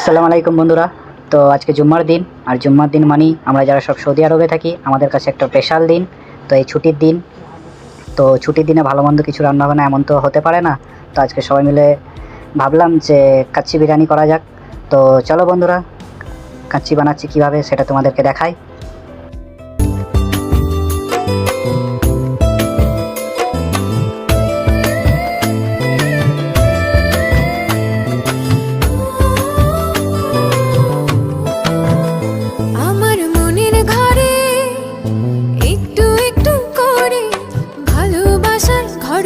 আসসালামু আলাইকুম বন্ধুরা। তো আজকে জুম্মার দিন, আর জুম্মার দিন মানি আমরা যারা সব সৌদি আরবে থাকি, আমাদের কাছে একটা স্পেশাল দিন, তো এই ছুটির দিন। তো ছুটির দিনে ভালো মন্দ কিছু রান্না বান্না এমন তো হতে পারে না। তো আজকে সবাই মিলে ভাবলাম যে কাচ্চি বিরিয়ানি করা যাক। তো চলো বন্ধুরা, কাচ্চি বানাচ্ছি কীভাবে সেটা তোমাদেরকে দেখাই।